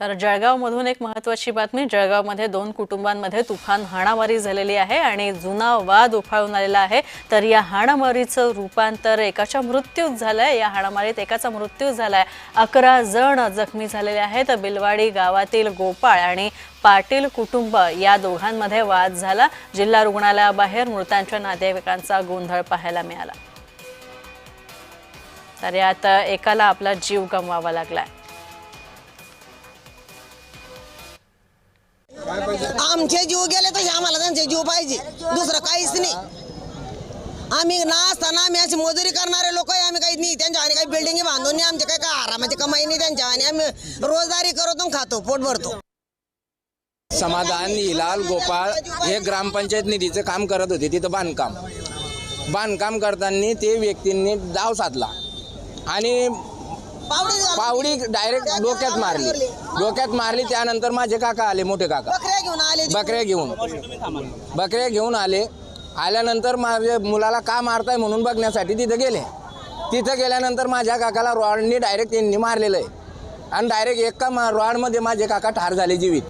तर जळगावमधून एक महत्वाची बातमी जळगावमध्ये दोन कुटुंबांमध्ये तुफान हाणामारी झालेली आहे आणि जुना वाद उफाळून आलेला आहे. तर या हाणामारीचं रूपांतर एकाच्या मृत्यूत आहे या हाणामारीत एकाचा मृत्यू आहे अकरा जण जखमी झालेले आहेत. बिलवाडी गावातील गोपाळ आणि पाटील कुटुंब या दोघांमध्ये वाद झाला. जिल्हा रुग्णालयाबाहेर मृतांच्या नातेवाईकांचा गोंधळ पाहायला मिळाला. तर यात एकाला आपला जीव गमवावा लागला आहे आमचे जीव गेले तसे आम्हाला त्यांचे जीव पाहिजे. दुसरं काहीच नाही. आम्ही ना असताना आम्ही अशी मजुरी करणारे लोक आहे आम्ही काही नाही. त्यांच्या आणि काही बिल्डिंग बांधून नाही. आमचे काही काय आरामाची कमाई नाही. त्यांच्या आणि आम्ही रोजदारी करतो खातो पोट भरतो. समाधान हिलाल गोपाळ हे ग्रामपंचायत निधीचं काम करत होते. तिथं बांधकाम. बांधकाम करताना ते व्यक्तींनी डाव साधला. आणि पावडी झाली. पावडी डायरेक्ट डोक्यात मारली. डोक्यात मारली त्यानंतर माझे काका आले मोठे काका. बकऱ्या घेऊन आले बकऱ्या घेऊन. बकऱ्या घेऊन आले. आल्यानंतर माझ्या मुलाला का मारताय म्हणून बघण्यासाठी तिथं गेले. तिथं गेल्यानंतर माझ्या काकाला रॉडनी डायरेक्ट त्यांनी मारलेलं आहे. आणि डायरेक्ट एका मा रॉडमध्ये माझे काका ठार झाले जीवित.